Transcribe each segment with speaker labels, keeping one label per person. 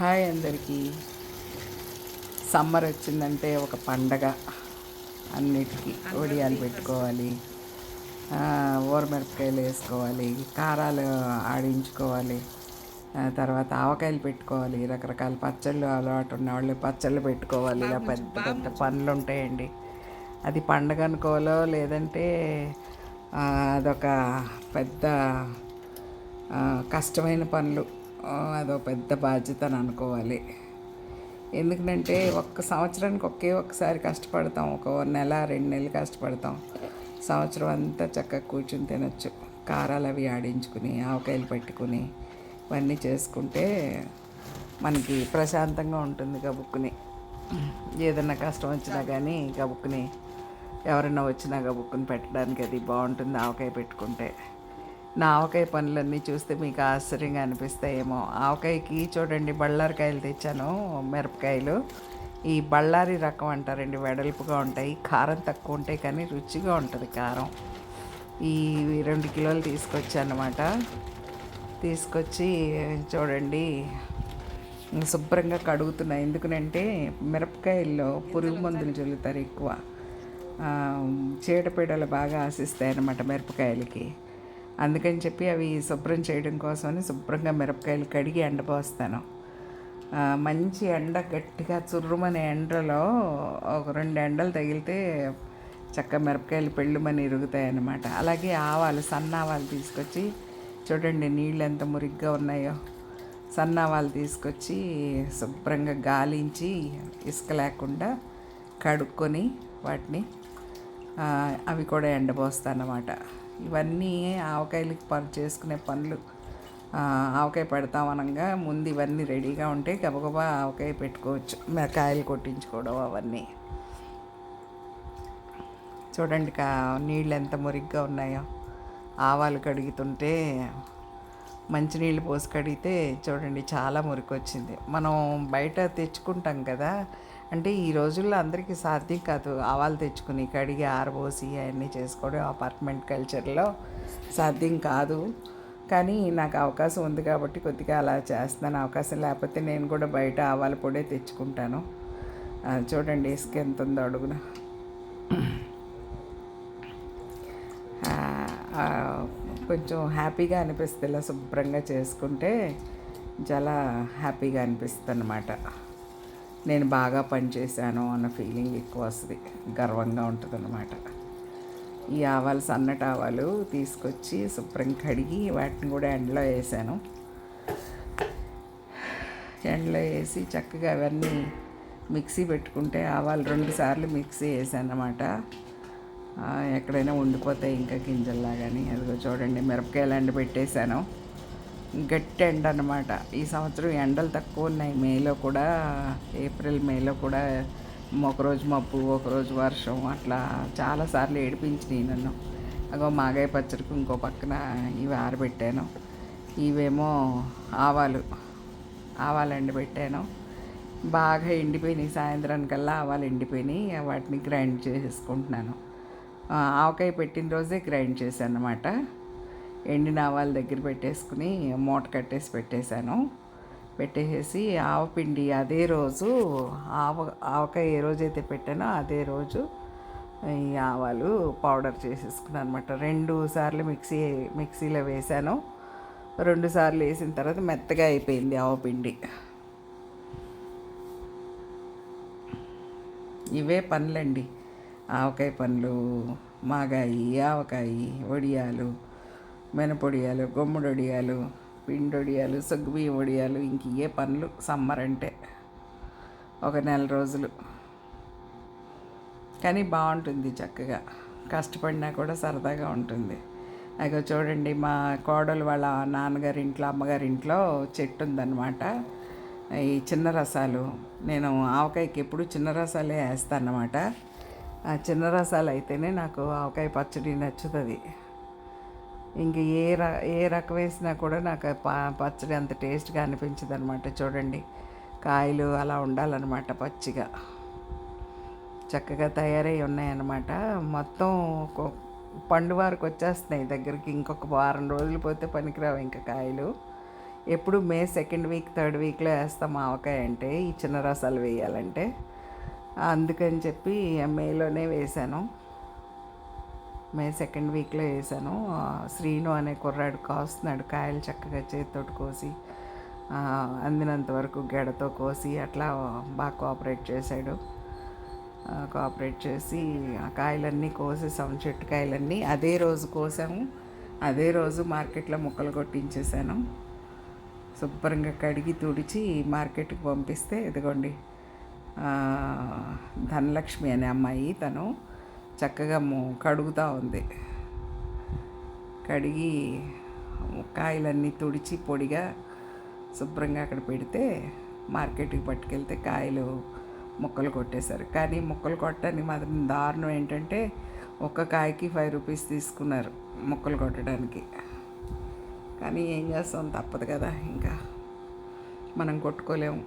Speaker 1: Hi అందరికీ. Summer వచ్చిందంటే ఒక పండగ అన్నిటికీ ఒడియాలు పెట్టుకోవాలి. ఊరమిరపకాయలు వేసుకోవాలి కారాలు ఆడించుకోవాలి తర్వాత ఆవకాయలు పెట్టుకోవాలి రకరకాల పచ్చళ్ళు అలవాటు ఉన్న వాళ్ళు పచ్చళ్ళు పెట్టుకోవాలి. ఇలా పెద్ద పెద్ద పనులు ఉంటాయండి అది పండగ అనుకోవాలో లేదంటే అదొక పెద్ద కష్టమైన పనులు. అదో పెద్ద బాధ్యత అని అనుకోవాలి. ఎందుకంటే ఒక్క సంవత్సరానికి ఒకే ఒక్కసారి కష్టపడతాం. ఒక నెల రెండు నెలలు కష్టపడతాం. సంవత్సరం అంతా చక్కగా కూర్చుని తినొచ్చు. కారాలు అవి ఆడించుకుని ఆవకాయలు పెట్టుకుని ఇవన్నీ చేసుకుంటే మనకి ప్రశాంతంగా ఉంటుంది గబుక్కుని. ఏదన్నా కష్టం వచ్చినా కానీ గబుక్కుని ఎవరైనా వచ్చినా గబుక్కుని పెట్టడానికి అది బాగుంటుంది. ఆవకాయ పెట్టుకుంటే. నా ఆవకాయ పనులన్నీ చూస్తే మీకు ఆశ్చర్యంగా అనిపిస్తాయేమో. ఆవకాయకి చూడండి బళ్ళారికాయలు తెచ్చాను మిరపకాయలు. ఈ బళ్ళారి రకం అంటారండి వెడల్పుగా ఉంటాయి కారం తక్కువ ఉంటాయి కానీ రుచిగా ఉంటుంది కారం. ఈ రెండు కిలోలు తీసుకొచ్చానమాట. తీసుకొచ్చి చూడండి శుభ్రంగా కడుగుతున్నా ఎందుకనంటే మిరపకాయల్లో పురుగు మందులు చల్లుతారు ఎక్కువ. చీడపీడలు బాగా ఆశిస్తాయి అన్నమాట మిరపకాయలకి. అందుకని చెప్పి అవి శుభ్రం చేయడం కోసమని శుభ్రంగా మిరపకాయలు కడిగి ఎండపోస్తాను మంచి ఎండ గట్టిగా చుర్రుమనే ఎండలో ఒక రెండు ఎండలు తగిలితే చక్క మిరపకాయలు పెళ్ళుమని ఇరుగుతాయి అన్నమాట అలాగే ఆవాలు సన్న ఆవాలు తీసుకొచ్చి చూడండి నీళ్ళు ఎంత మురిగ్గా ఉన్నాయో. సన్న ఆవాలు తీసుకొచ్చి శుభ్రంగా గాలించి ఇసుక లేకుండా కడుక్కొని వాటిని అవి కూడా ఎండబోస్తానమాట ఇవన్నీ ఆవకాయలకి పని చేసుకునే పనులు ఆవకాయ పెడతాం అనగా ముందు ఇవన్నీ రెడీగా ఉంటే గబగబా ఆవకాయ పెట్టుకోవచ్చు. కాయలు కొట్టించుకోవడం అవన్నీ. చూడండి కా నీళ్ళు ఎంత మురిగ్గా ఉన్నాయో. ఆవాలు కడుగుతుంటే మంచినీళ్ళు పోసి కడిగితే చూడండి చాలా మురికి వచ్చింది మనం బయట తెచ్చుకుంటాం కదా అంటే ఈ రోజుల్లో అందరికీ సాధ్యం కాదు ఆవాలు తెచ్చుకుని కడిగి ఆరబోసి అవన్నీ చేసుకోవడం అపార్ట్మెంట్ కల్చర్లో సాధ్యం కాదు. కానీ నాకు అవకాశం ఉంది కాబట్టి కొద్దిగా అలా చేస్తున్నాను అవకాశం లేకపోతే నేను కూడా బయట ఆవాల పొడే తెచ్చుకుంటాను. చూడండి ఇసుక ఎంత ఉందో అడుగున. కొంచెం హ్యాపీగా అనిపిస్తుంది ఇలా శుభ్రంగా చేసుకుంటే చాలా హ్యాపీగా అనిపిస్తుంది అనమాట నేను బాగా పనిచేశాను అన్న ఫీలింగ్ ఎక్కువ వస్తుంది. గర్వంగా ఉంటుంది అనమాట ఈ ఆవాలు సన్నటి ఆవాలు తీసుకొచ్చి శుభ్రం కడిగి వాటిని కూడా ఎండలో వేసాను. ఎండలో వేసి చక్కగా అవన్నీ మిక్సీ పెట్టుకుంటే ఆవాలు రెండు సార్లు మిక్సీ వేసాను ఎక్కడైనా ఉండిపోతాయి ఇంకా గింజల్లాగాని. అదిగో చూడండి మిరపకాయలు ఎండ పెట్టేశాను గట్టి ఎండ అనమాట ఈ సంవత్సరం ఎండలు తక్కువ ఉన్నాయి. మేలో కూడా ఏప్రిల్ మేలో కూడా ఒకరోజు మబ్బు ఒకరోజు వర్షం అట్లా చాలాసార్లు ఏడిపించినాయి నన్ను. అగో మాగాయ పచ్చడికి ఇంకో పక్కన ఇవి ఆరబెట్టాను. ఇవేమో ఆవాలు ఆవాలు ఎండబెట్టాను. బాగా ఎండిపోయినాయి. సాయంత్రానికల్లా ఆవాలు ఎండిపోయినాయి. వాటిని గ్రైండ్ చేసుకుంటున్నాను ఆవకాయ పెట్టిన రోజే గ్రైండ్ చేశాను అనమాట ఎండిన ఆవాల దగ్గర పెట్టేసుకుని మూట కట్టేసి పెట్టేశాను. పెట్టేసేసి ఆవపిండి అదే రోజు ఆవ ఆవకాయ ఏ రోజైతే పెట్టానో అదే రోజు ఈ ఆవాలు పౌడర్ చేసేసుకున్నాను అనమాట రెండు సార్లు మిక్సీ మిక్సీలో వేసాను రెండు సార్లు వేసిన తర్వాత మెత్తగా అయిపోయింది ఆవపిండి ఇవే పనులండి. ఆవకాయ పనులు మాగాయి ఆవకాయి వడియాలు మినపొడియాలు గుమ్మడొడియాలు పిండొడియాలు పిండి వడియాలు సగ్గుబియ్యం వడియాలు ఇంక ఇవే పనులు సమ్మర్ అంటే ఒక నెల రోజులు. కానీ బాగుంటుంది చక్కగా. కష్టపడినా కూడా సరదాగా ఉంటుంది. అగో చూడండి మా కోడలు వాళ్ళ నాన్నగారి ఇంట్లో అమ్మగారి ఇంట్లో చెట్టు ఉందన్నమాట ఈ చిన్న రసాలు. నేను ఆవకాయకి ఎప్పుడు చిన్న రసాలే వేస్తానమాట ఆ చిన్న రసాలు అయితేనే నాకు ఆవకాయ పచ్చడి నచ్చుతుంది. ఇంక ఏ ర ఏ రకం వేసినా కూడా నాకు పచ్చడి అంత టేస్ట్గా అనిపించదు అనమాట చూడండి కాయలు అలా ఉండాలన్నమాట పచ్చిగా. చక్కగా తయారై ఉన్నాయన్నమాట. మొత్తం పండు వారికి వచ్చేస్తున్నాయి దగ్గరికి. ఇంకొక వారం రోజులు పోతే పనికిరావు ఇంకా కాయలు. ఎప్పుడు మే సెకండ్ వీక్ థర్డ్ వీక్లో వేస్తాం ఆవకాయ అంటే ఈ చిన్న రసాలు వేయాలంటే. అందుకని చెప్పి మేలోనే వేశాను. మే సెకండ్ వీక్లో వేసాను శ్రీను అనే కుర్రాడు కాస్తున్నాడు కాయలు చక్కగా చేతితోటి కోసి అందినంత వరకు గెడతో కోసి అట్లా బాగా కోఆపరేట్ చేశాడు. కోఆపరేట్ చేసి ఆ కాయలన్నీ కోసేసాము చెట్టు కాయలన్నీ అదే రోజు కోసాము. అదే రోజు మార్కెట్లో ముక్కలు కొట్టించేసాను. శుభ్రంగా కడిగి తుడిచి మార్కెట్కి పంపిస్తే ఇదిగోండి ధనలక్ష్మి అనే అమ్మాయి తను చక్కగా కడుగుతూ ఉంది. కడిగి కాయలన్నీ తుడిచి పొడిగా శుభ్రంగా అక్కడ పెడితే మార్కెట్కి పట్టుకెళ్తే కాయలు ముక్కలు కొట్టేశారు. కానీ ముక్కలు కొట్టడానికి మాత్రం దారుణం ఏంటంటే ఒక్క కాయకి ఫైవ్ రూపీస్ తీసుకున్నారు ముక్కలు కొట్టడానికి. కానీ ఏం చేస్తాం తప్పదు కదా ఇంకా. మనం కొట్టుకోలేము.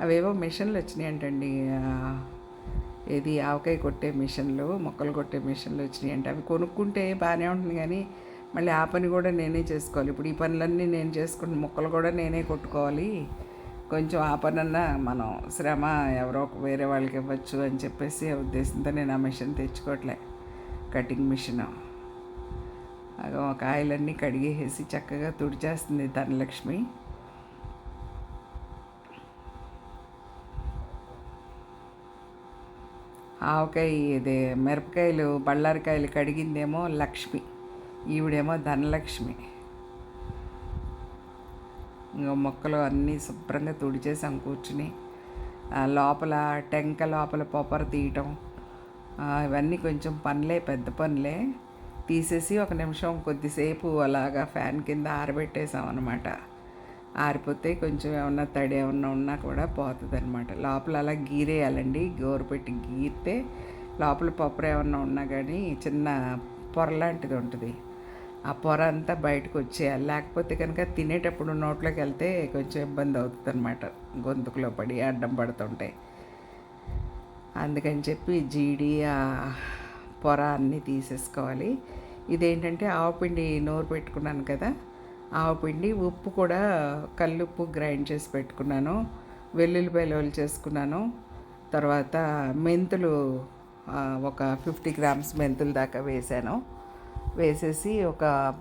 Speaker 1: అవేవో మిషన్లు వచ్చినాయి అంటండి ఇది ఏది ఆవకాయ కొట్టే మిషన్లు మొక్కలు కొట్టే మిషన్లు వచ్చినాయి అంటే అవి కొనుక్కుంటే బాగానే ఉంటుంది కానీ మళ్ళీ ఆ పని కూడా నేనే చేసుకోవాలి. ఇప్పుడు ఈ పనులన్నీ నేను చేసుకుంటే మొక్కలు కూడా నేనే కొట్టుకోవాలి. కొంచెం ఆ పనన్నా మనం శ్రమ ఎవరో వేరే వాళ్ళకి ఇవ్వచ్చు అని చెప్పేసి ఉద్దేశంతో నేను ఆ మిషన్ తెచ్చుకోవట్లే. Cutting machine. అగో కాయలన్నీ కడిగేసి చక్కగా తుడిచేస్తుంది ధనలక్ష్మి. ఆవకాయ ఇది మిరపకాయలు బళ్ళారికాయలు కడిగిందేమో లక్ష్మి. ఈవిడేమో ధనలక్ష్మి. ఇంకా మొక్కలు అన్నీ శుభ్రంగా తుడిచేసాం కూర్చుని. లోపల టెంక లోపల పొపర తీయటం ఇవన్నీ కొంచెం పనులే పెద్ద పనులే. తీసేసి ఒక నిమిషం కొద్దిసేపు అలాగా ఫ్యాన్ కింద ఆరబెట్టేసాం అనమాట ఆరిపోతే కొంచెం ఏమన్నా తడి ఏమన్నా ఉన్నా కూడా పోతుంది అనమాట లోపల అలా గీరేయాలండి. గోరు పెట్టి గీరితే లోపల పప్పుర ఏమన్నా ఉన్నా కానీ చిన్న పొర లాంటిది ఉంటుంది. ఆ పొర అంతా బయటకు వచ్చేయాలి. లేకపోతే కనుక తినేటప్పుడు నోట్లోకి వెళ్తే కొంచెం ఇబ్బంది అవుతుంది అనమాట గొంతుకులో పడి అడ్డం పడుతుంటాయి అందుకని చెప్పి జీడి ఆ పొర అన్నీ తీసేసుకోవాలి. ఇదేంటంటే ఆవపిండి నోరు పెట్టుకున్నాను కదా. ఆవపిండి ఉప్పు కూడా కల్లుప్పు గ్రైండ్ చేసి పెట్టుకున్నాను. వెల్లుల్లిపాయలు చేసుకున్నాను. తర్వాత మెంతులు ఒక ఫిఫ్టీ గ్రామ్స్ మెంతులు దాకా వేసాను. వేసేసి ఒక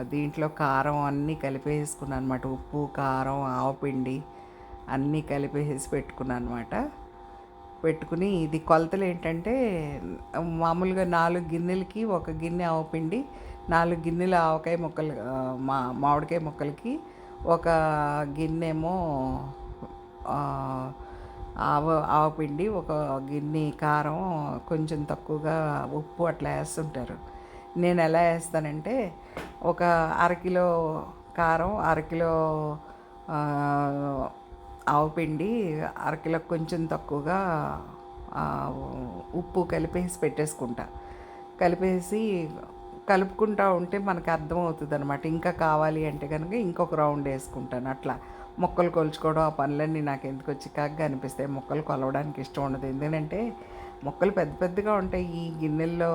Speaker 1: దీంట్లో కారం అన్నీ కలిపేసుకున్నాను అనమాట ఉప్పు కారం ఆవపిండి అన్నీ కలిపేసి పెట్టుకున్నాను అనమాట పెట్టుకుని ఇది కొలతలు ఏంటంటే మామూలుగా నాలుగు గిన్నెలకి ఒక గిన్నె ఆవపిండి నాలుగు గిన్నెల ఆవకాయ ముక్కలు మా మామిడికాయ ముక్కలకి ఒక గిన్నెమో ఆవ ఆవపిండి ఒక గిన్నె కారం కొంచెం తక్కువగా ఉప్పు అట్లా వేస్తుంటారు. నేను ఎలా వేస్తానంటే ఒక అరకిలో కారం అరకిలో ఆవు పిండి అరకిలో కొంచెం తక్కువగా ఉప్పు కలిపేసి పెట్టేసుకుంటా. కలిపేసి కలుపుకుంటా ఉంటే మనకు అర్థమవుతుంది అనమాట ఇంకా కావాలి అంటే కనుక ఇంకొక రౌండ్ వేసుకుంటాను. అట్లా మొక్కలు కొలుచుకోవడం ఆ పనులన్నీ నాకు ఎందుకు చికాగ్గా అనిపిస్తాయి. మొక్కలు కొలవడానికి ఇష్టం ఉండదు. ఎందుకంటే మొక్కలు పెద్ద పెద్దగా ఉంటాయి. ఈ గిన్నెల్లో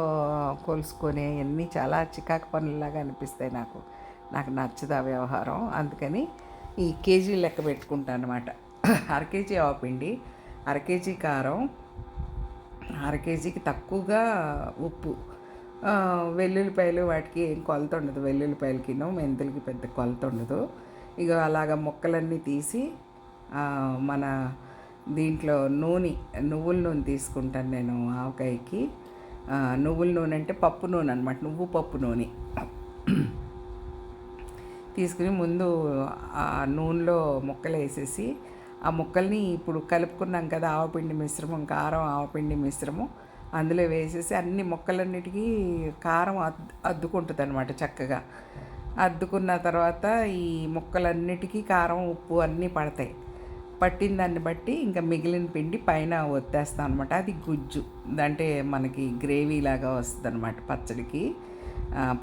Speaker 1: కొలుసుకొని అన్నీ చాలా చికాకు పనుల్లాగా అనిపిస్తాయి నాకు. నాకు నచ్చదు ఆ వ్యవహారం. అందుకని ఈ కేజీ లెక్క పెట్టుకుంటాను అనమాట అర కేజీ ఆవపిండి అర కేజీ కారం అర కేజీకి తక్కువగా ఉప్పు. వెల్లుల్లిపాయలు వాటికి ఏం కొలత ఉండదు. వెల్లుల్లిపాయలకినో మెంతులకి పెద్ద కొలత ఉండదు. ఇక అలాగ ముక్కలన్నీ తీసి మన దీంట్లో నూనె నువ్వుల నూనె తీసుకుంటాను నేను ఆవకాయకి. నువ్వుల నూనె అంటే పప్పు నూనె అనమాట నువ్వు పప్పు నూనె. తీసుకుని ముందు ఆ నూనెలో ముక్కలు వేసేసి ఆ ముక్కల్ని ఇప్పుడు కలుపుకున్నాం కదా ఆవపిండి మిశ్రమం కారం ఆవపిండి మిశ్రమం. అందులో వేసేసి అన్ని ముక్కలన్నిటికీ కారం అద్ అద్దుకుంటుంది అనమాట చక్కగా. అద్దుకున్న తర్వాత ఈ ముక్కలన్నిటికీ కారం ఉప్పు అన్నీ పడతాయి. పట్టిన దాన్ని బట్టి ఇంకా మిగిలిన పిండి పైన ఒత్తేస్తాం అనమాట అది గుజ్జు. అంటే మనకి గ్రేవీ లాగా వస్తుంది అనమాట పచ్చడికి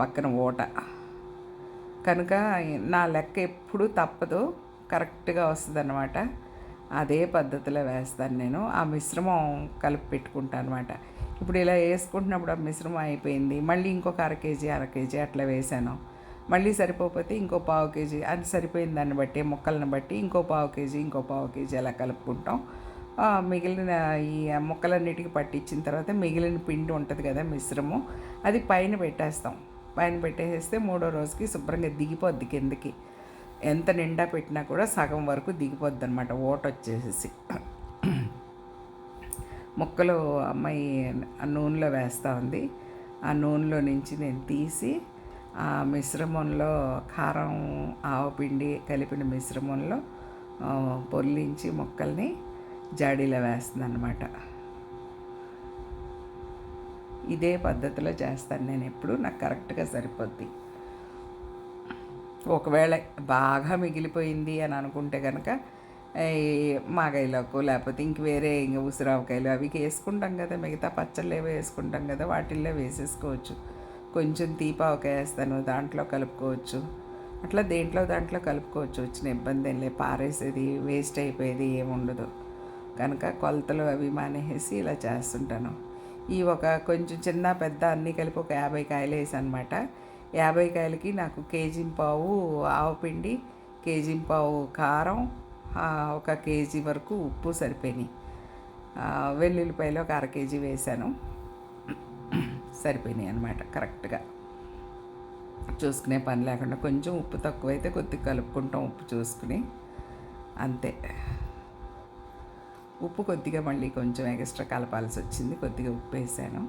Speaker 1: పక్కన ఓట. కనుక నా లెక్క ఎప్పుడూ తప్పదు. కరెక్ట్గా వస్తుంది అనమాట అదే పద్ధతిలో వేస్తాను నేను. ఆ మిశ్రమం కలిపి పెట్టుకుంటాను అనమాట ఇప్పుడు ఇలా వేసుకుంటున్నప్పుడు ఆ మిశ్రమం అయిపోయింది. మళ్ళీ ఇంకొక అర కేజీ అర కేజీ అట్లా వేసాను. మళ్ళీ సరిపోతే ఇంకో పావు కేజీ అది సరిపోయిన దాన్ని బట్టి మొక్కలను బట్టి ఇంకో పావు కేజీ ఇంకో పావు కేజీ అలా కలుపుకుంటాం. మిగిలిన ఈ మొక్కలన్నిటికీ పట్టించిన తర్వాత మిగిలిన పిండి ఉంటుంది కదా మిశ్రమం అది పైన పెట్టేస్తాం. పైన పెట్టేస్తే మూడో రోజుకి శుభ్రంగా దిగిపోద్ది కిందకి. ఎంత నిండా పెట్టినా కూడా సగం వరకు దిగిపోద్ది అనమాట ఓట వచ్చేసేసి ముక్కలు అమ్మాయి ఆ నూనెలో వేస్తూ ఉంది. ఆ నూనెలో నుంచి నేను తీసి ఆ మిశ్రమంలో కారం ఆవపిండి కలిపిన మిశ్రమంలో పొల్లించి మొక్కల్ని జాడీలో వేస్తుంది అనమాట ఇదే పద్ధతిలో చేస్తాను. నేను ఎప్పుడు నాకు కరెక్ట్గా సరిపోద్ది. ఒకవేళ బాగా మిగిలిపోయింది అని అనుకుంటే కనుక మాగాయలకు లేకపోతే ఇంక వేరే ఇంక ఉసిరావకాయలు అవి వేసుకుంటాం కదా మిగతా పచ్చళ్ళు ఏవో వేసుకుంటాం కదా వాటిల్లో వేసేసుకోవచ్చు. కొంచెం తీపావకాయ వేస్తాను దాంట్లో కలుపుకోవచ్చు. అట్లా దేంట్లో దాంట్లో కలుపుకోవచ్చు. వచ్చిన ఇబ్బంది ఏం లేదు. పారేసేది వేస్ట్ అయిపోయేది ఏముండదు కనుక కొలతలు అవి మానేసి ఇలా చేస్తుంటాను. ఈ ఒక కొంచెం చిన్న పెద్ద అన్నీ కలిపి ఒక యాభై కాయలు వేసాను అనమాట యాభై కాయలకి నాకు కేజీ పావు ఆవపిండి కేజీ పావు కారం ఒక కేజీ వరకు ఉప్పు సరిపోయినాయి. వెల్లుల్లిపాయలు ఒక అర కేజీ వేసాను. సరిపోయినాయి అనమాట కరెక్ట్గా. చూసుకునే పని లేకుండా కొంచెం ఉప్పు తక్కువైతే కొద్దిగా కలుపుకుంటాం ఉప్పు చూసుకుని. అంతే. ఉప్పు కొద్దిగా మళ్ళీ కొంచెం ఎక్స్ట్రా కలపాల్సి వచ్చింది కొద్దిగా ఉప్పు వేసాను.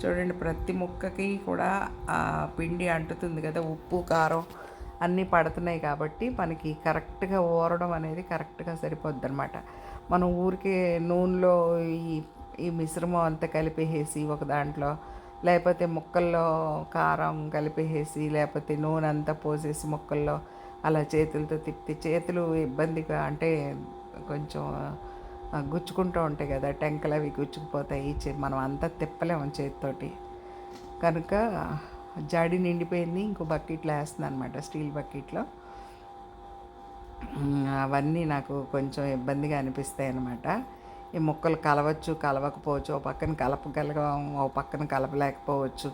Speaker 1: చూడండి ప్రతి ముక్కకి కూడా ఆ పిండి అంటుతుంది కదా ఉప్పు కారం అన్నీ పడుతున్నాయి కాబట్టి మనకి కరెక్ట్గా ఊరడం అనేది కరెక్ట్గా సరిపోద్ది అనమాట మనం ఊరికే నూనెలో ఈ ఈ మిశ్రమం అంతా కలిపేసి ఒక దాంట్లో లేకపోతే ముక్కల్లో కారం కలిపేసి లేకపోతే నూనె అంతా పోసేసి ముక్కల్లో అలా చేతులతో తిప్పి చేతులు ఇబ్బందిగా అంటే కొంచెం గుచ్చుకుంటూ ఉంటాయి కదా టెంకలు అవి గుచ్చుకుపోతాయి. చే- మనం అంతా తిప్పలేము చేతితోటి. కనుక జాడి నిండిపోయింది ఇంకో బకెట్లో వేస్తుంది అనమాట స్టీల్ బకెట్లో. అవన్నీ నాకు కొంచెం ఇబ్బందిగా అనిపిస్తాయి అనమాట ఈ మొక్కలు కలవచ్చు కలవకపోవచ్చు ఓ పక్కన కలపగలగం ఓ పక్కన కలపలేకపోవచ్చు.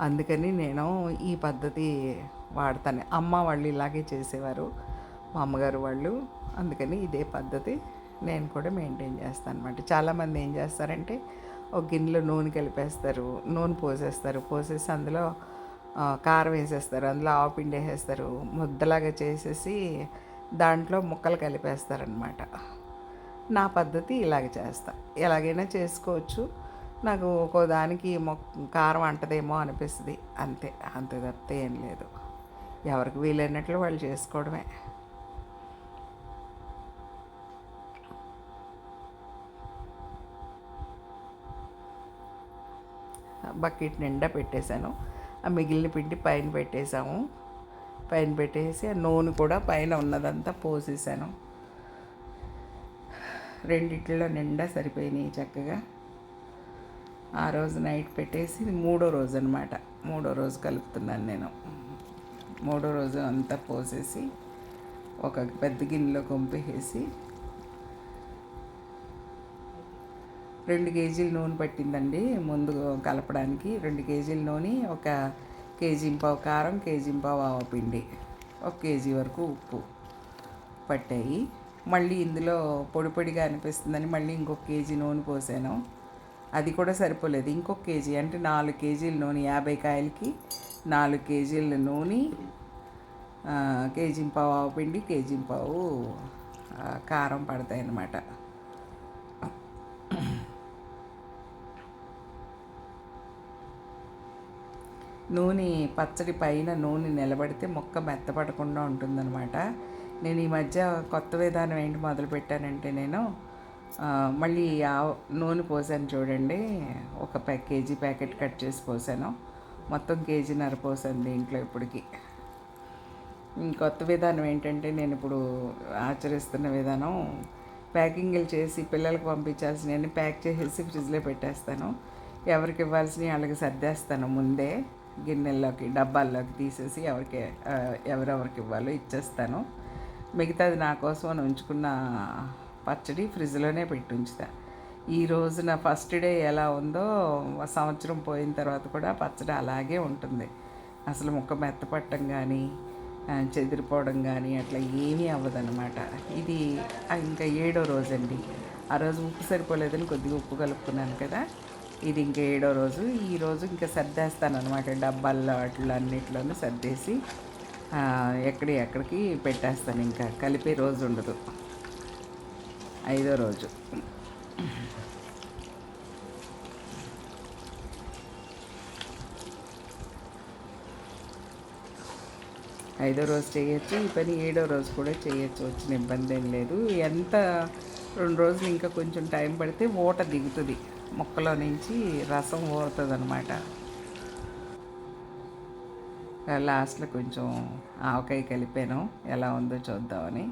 Speaker 1: అందుకని నేను ఈ పద్ధతి వాడతాను. అమ్మ వాళ్ళు ఇలాగే చేసేవారు. మా అమ్మగారు వాళ్ళు. అందుకని ఇదే పద్ధతి నేను కూడా మెయింటైన్ చేస్తాను అనమాట చాలామంది ఏం చేస్తారంటే ఒక గిన్నెలో నూనె కలిపేస్తారు నూనె పోసేస్తారు. పోసేసి అందులో కారం వేసేస్తారు. అందులో ఆవు పిండి వేసేస్తారు. ముద్దలాగా చేసేసి దాంట్లో ముక్కలు కలిపేస్తారనమాట నా పద్ధతి ఇలాగ చేస్తా. ఎలాగైనా చేసుకోవచ్చు. నాకు ఒక్కో దానికి మొక్క కారం అంటదేమో అనిపిస్తుంది. అంతే అంతే తప్పితే ఏం లేదు. ఎవరికి వీలైనట్లు వాళ్ళు చేసుకోవడమే. బకెట్ నిండా పెట్టేశాను. ఆ మిగిలిన పిండి పైన పెట్టేశాము. పైన పెట్టేసి ఆ నూనె కూడా పైన ఉన్నదంతా పోసేసాను రెండిట్లో నిండా సరిపోయినాయి చక్కగా. ఆ రోజు నైట్ పెట్టేసి మూడో రోజు అనమాట మూడో రోజు కలుపుతున్నాను నేను. మూడో రోజు అంతా పోసేసి ఒక పెద్ద గిన్నెలో కొంపేసి రెండు కేజీలు నూనె పట్టిందండి ముందు కలపడానికి. రెండు కేజీల నూనె ఒక కేజీ పావు కారం కేజీ పావు ఆవపిండి ఒక కేజీ వరకు ఉప్పు పట్టాయి. మళ్ళీ ఇందులో పొడి పొడిగా అనిపిస్తుందని మళ్ళీ ఇంకొక కేజీ నూనె పోసాను. అది కూడా సరిపోలేదు. ఇంకొక కేజీ అంటే నాలుగు కేజీల నూనె యాభై కాయలకి నాలుగు కేజీల నూనె కేజీ పావు ఆవపిండి కేజీ పావు కారం పడతాయి అన్నమాట నూనె పచ్చడి పైన నూనె నిలబడితే మొక్క మెత్తపడకుండా ఉంటుందన్నమాట. నేను ఈ మధ్య కొత్త విధానం ఏంటి మొదలు పెట్టానంటే నేను మళ్ళీ ఆ నూనె పోసాను చూడండి. ఒక ప్యా కేజీ ప్యాకెట్ కట్ చేసి పోసాను. మొత్తం కేజీన్నర పోసాను దీంట్లో ఇప్పటికి. కొత్త విధానం ఏంటంటే నేను ఇప్పుడు ఆచరిస్తున్న విధానం ప్యాకింగ్లు చేసి పిల్లలకు పంపించాల్సినవన్నీ ప్యాక్ చేసేసి ఫ్రిడ్జ్లో పెట్టేస్తాను. ఎవరికి ఇవ్వాల్సినవి వాళ్ళకి సర్దేస్తాను ముందే. గిన్నెల్లోకి డబ్బాల్లోకి తీసేసి ఎవరికి ఎవరెవరికి ఇవ్వాలో ఇచ్చేస్తాను. మిగతాది నా కోసం అని ఉంచుకున్న పచ్చడి ఫ్రిడ్జ్లోనే పెట్టి ఉంచుతా. ఈ రోజున ఫస్ట్ డే ఎలా ఉందో సంవత్సరం పోయిన తర్వాత కూడా పచ్చడి అలాగే ఉంటుంది. అసలు ముక్క మెత్తపట్టడం కానీ చెదిరిపోవడం కానీ అట్లా ఏమీ అవ్వదన్నమాట. ఇది ఇంకా ఏడో రోజు అండి ఆ రోజు ఉప్పు సరిపోలేదని కొద్దిగా ఉప్పు కలుపుకున్నాను కదా. ఇది ఇంకా ఏడో రోజు. ఈ రోజు ఇంకా సర్దేస్తాను అనమాట డబ్బాల్లో అట్లా అన్నిట్లోనూ సర్దేసి ఎక్కడి ఎక్కడికి పెట్టేస్తాను ఇంకా. కలిపే రోజు ఉండదు. ఐదో రోజు. ఐదో రోజు చేయొచ్చు. ఈ పని ఏడో రోజు కూడా చేయొచ్చు. వచ్చిన ఇబ్బంది ఏం లేదు. ఎంత రెండు రోజులు ఇంకా కొంచెం టైం పడితే ఓట దిగుతుంది. ముక్కలో నుంచి రసం ఊరుతుంది అనమాట లాస్ట్లో కొంచెం ఆవకాయ కలిపాను. ఎలా ఉందో చూద్దామని.